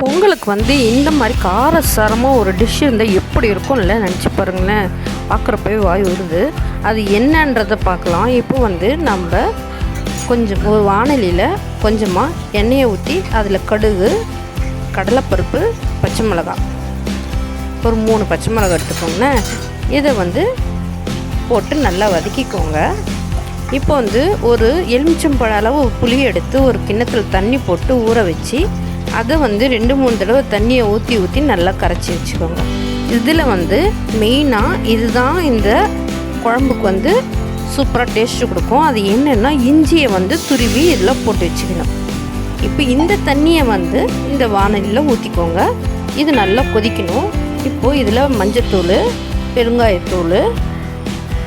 பொங்கலுக்கு வந்து இந்த மாதிரி காரசாரமாக ஒரு டிஷ் இருந்தால் எப்படி இருக்கும்ல நினச்சி பாருங்களேன். பார்க்குறப்பவே வாய் வருது. அது என்னன்றதை பார்க்கலாம். இப்போ வந்து நம்ம கொஞ்சம் ஒரு வானலியில் கொஞ்சமாக எண்ணெயை ஊற்றி அதில் கடுகு கடலைப்பருப்பு பச்சை மிளகாய். ஒரு மூணு பச்சை மிளகாய் எடுத்துக்கோங்களேன் இதை வந்து போட்டு நல்லா வதக்கிக்கோங்க. இப்போ வந்து ஒரு எலுமிச்சம்பழ அளவு புளி எடுத்து ஒரு கிண்ணத்தில் தண்ணி போட்டு ஊற வச்சு அதை வந்து ரெண்டு மூணு தடவை தண்ணியை ஊற்றி ஊற்றி நல்லா கரைச்சி வச்சுக்கோங்க. இதில் வந்து மெயினாக இதுதான் இந்த குழம்புக்கு வந்து சூப்பராக டேஸ்ட்டு கொடுக்கும். அது என்னென்னா இஞ்சியை வந்து துருவி இதில் போட்டு வச்சுக்கணும். இப்போ இந்த தண்ணியை வந்து இந்த வானலியில் ஊற்றிக்கோங்க இது நல்லா கொதிக்கணும். இப்போது இதில் மஞ்சத்தூள் பெருங்காயத்தூள்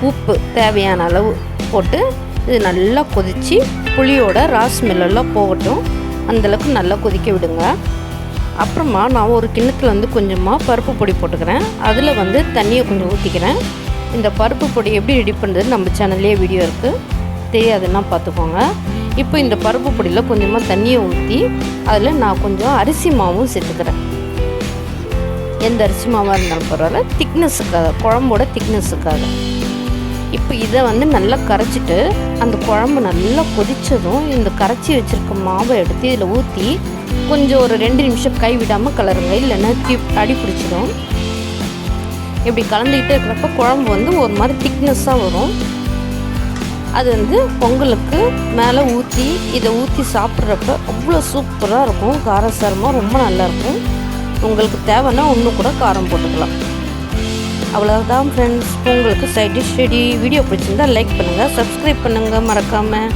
உப்பு தேவையான அளவு போட்டு இது நல்லா கொதித்து புளியோட ராஸ் மில்லெல்லாம் போகட்டும். அந்தளவுக்கு நல்லா கொதிக்க விடுங்க. அப்புறமா நான் ஒரு கிண்ணத்தில் வந்து கொஞ்சமாக பருப்பு பொடி போட்டுக்கிறேன். அதில் வந்து தண்ணியை கொஞ்சம் ஊற்றிக்கிறேன் இந்த பருப்பு பொடி எப்படி ரெடி பண்ணுறது நம்ம சேனல்லே வீடியோ இருக்குது தெரியாதுன்னா பார்த்துக்கோங்க இப்போ இந்த பருப்பு பொடியில் கொஞ்சமாக தண்ணியை ஊற்றி அதில் நான் கொஞ்சம் அரிசி மாவும் சேர்த்துக்கிறேன். எந்த அரிசி மாவாக இருந்தாலும் பரவாயில்ல. திக்னஸுக்காக குழம்போட திக்னஸுக்காக இப்போ இதை வந்து நல்லா கரைச்சிட்டு அந்த குழம்பு நல்லா கொதித்ததும் இந்த கரைச்சி வச்சுருக்க மாவை எடுத்து இதில் ஊற்றி கொஞ்சம் ஒரு ரெண்டு நிமிஷம் கை விடாமல் கலருங்க. இல்லைன்னா தீ அடி பிடிச்சிடும். இப்படி கலந்துக்கிட்டே இருக்கிறப்ப குழம்பு வந்து ஒரு மாதிரி திக்னஸ்ஸாக வரும். அது வந்து பொங்கலுக்கு மேலே ஊற்றி இதை ஊற்றி சாப்பிட்றப்ப அவ்வளோ சூப்பராக இருக்கும். காரசாரமாக ரொம்ப நல்லாயிருக்கும் உங்களுக்கு தேவைன்னா இன்னும் கூட காரம் போட்டுக்கலாம். அவ்வளோதான் ஃப்ரெண்ட்ஸ் உங்களுக்கு சைட் டிஷ் ரெடி வீடியோ பிடிச்சிருந்தா லைக் பண்ணுங்கள் சப்ஸ்கிரைப் பண்ணுங்கள் மறக்காமல்